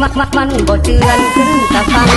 มักมันบ่เจือนขึ้นตะฟัง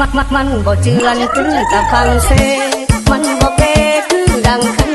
มันมันบ่เจือนคือต่ฟังเซ มันบ่เปคือดังค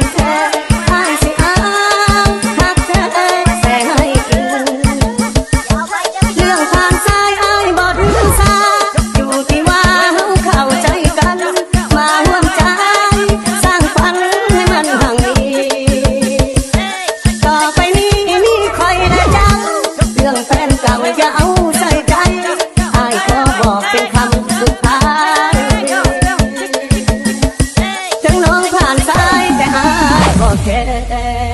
forget